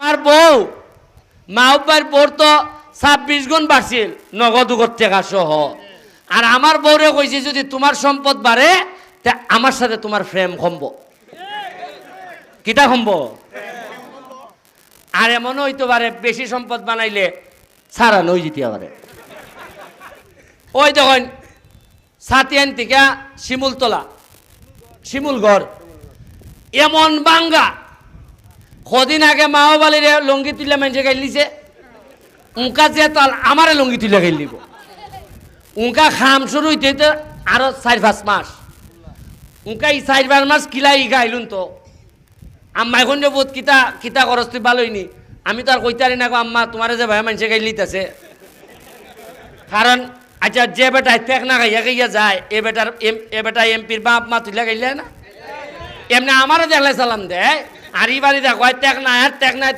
আমার বউ মাহব্বার বোর তো ছাব্বিশ গুণ বাড়ছিল নগদ উগদ টাকা সহ। আর আমার বউরে কইছে, যদি তোমার সম্পদ বাড়ে, তা আমার সাথে তোমার ফ্রেম কমব। কিটা কমব? আর এমন হইতে পারে, বেশি সম্পদ বানাইলে সারা নই যেতে পারে। ওই দেখুন সাতিয়ান থেকে শিমুলতলা, শিমুলগড়, এমন বাঙ্গা কদিন আগে মাওবালির লঙ্গি তুলে মানুষে গাইলিছে উনকা যে তাল আমারে লঙ্গি তুলে গাইলিব উনকা খাম শুরু হইতে হইতে আরও চার পাঁচ মাস। উনকা এই চার পাঁচ মাস কিলাই গাইলুন তো। আম্মা এখন যে বোধ কিতা কিতা খরচ তুই ভালোই নি আমি তো আর কইতারি না আম্মা, তোমারে যে ভাই মানুষে গাইলিতেছে কারণ আচ্ছা যে বেটা টেক না গাইয়া গাইয়া যায়, এ বেটার এম- এ বেটা এমপির বাপ মা তুলে গাইলে না? এমনি আমারও দেখলে সালাম দেয়। আর এই বাড়ি দেখো টেক না টেক না